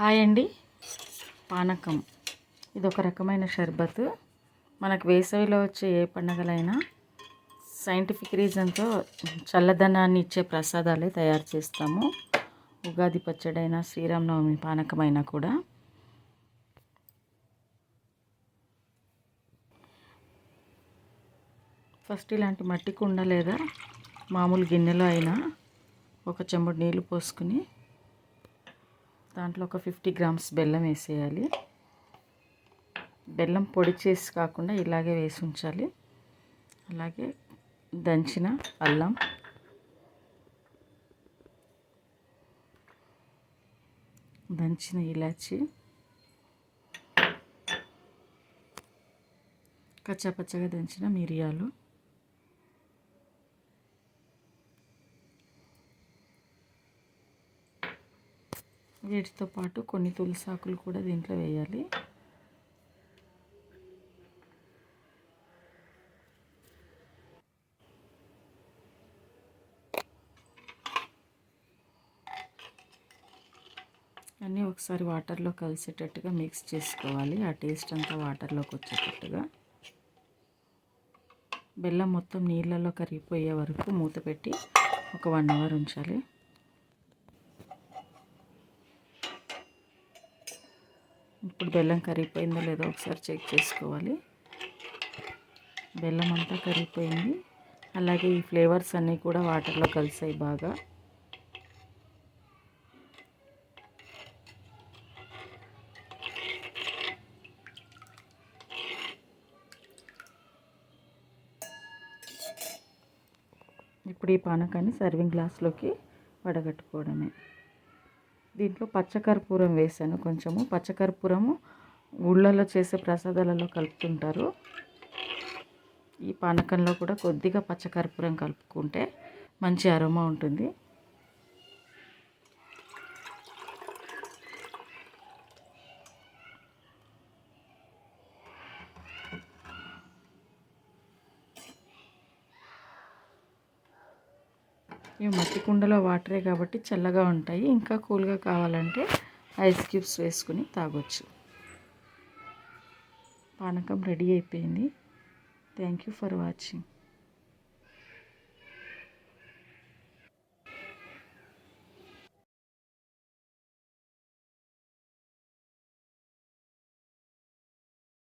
Hi అండి. పానకం. ఇది ఒక రకమైన షర్బత్. మనకు వేసవిలో వచ్చే ఏ పండగలైనా సైంటిఫిక్ రీజన్తో చల్లదనాన్ని ఇచ్చే ప్రసాదాలే తయారు చేస్తాము. ఉగాది పచ్చడైనా శ్రీరామనవమి పానకమైనా కూడా. ఫస్ట్ ఇలాంటి మట్టి కుండ లేదా మామూలు గిన్నెలో అయినా ఒక చెంబుడు నీళ్ళు పోసుకుని దాంట్లో ఒక ఫిఫ్టీ గ్రామ్స్ బెల్లం వేసేయాలి. బెల్లం పొడి చేసి కాకుండా ఇలాగే వేసి ఉంచాలి. అలాగే దంచిన అల్లం. దంచిన ఇలాచి. కచ్చాపచ్చగా దంచిన మిరియాలు. వీటితో పాటు కొన్ని తులసాకులు కూడా దీంట్లో వేయాలి. అన్నీ ఒకసారి వాటర్లో కలిసేటట్టుగా మిక్స్ చేసుకోవాలి. ఆ టేస్ట్ అంతా వాటర్లోకి వచ్చేటట్టుగా. బెల్లం మొత్తం నీళ్ళలో కరిగిపోయే వరకు మూత పెట్టి ఒక వన్ అవర్ ఉంచాలి. ఇప్పుడు బెల్లం కరిగిపోయిందో లేదో ఒకసారి చెక్ చేసుకోవాలి. బెల్లం అంతా కరిగిపోయింది. అలాగే ఈ ఫ్లేవర్స్ అన్నీ కూడా వాటర్లో కలిసాయి బాగా. ఇప్పుడు ఈ పానకాన్ని సర్వింగ్ గ్లాస్లోకి వడగట్టుకోవడమే. దీంట్లో పచ్చకర్పూరం వేసాను కొంచెము. పచ్చకర్పూరము ఊళ్ళలో చేసే ప్రసాదాలలో కలుపుతుంటారు. ఈ పానకంలో కూడా కొద్దిగా పచ్చకర్పూరం కలుపుకుంటే మంచి అరోమా ఉంటుంది. ఇవి మట్టి కుండలో వాటరే కాబట్టి చల్లగా ఉంటాయి. ఇంకా కూల్గా కావాలంటే ఐస్ క్యూబ్స్ వేసుకుని తాగొచ్చు. పానకం రెడీ అయిపోయింది. Thank you for watching.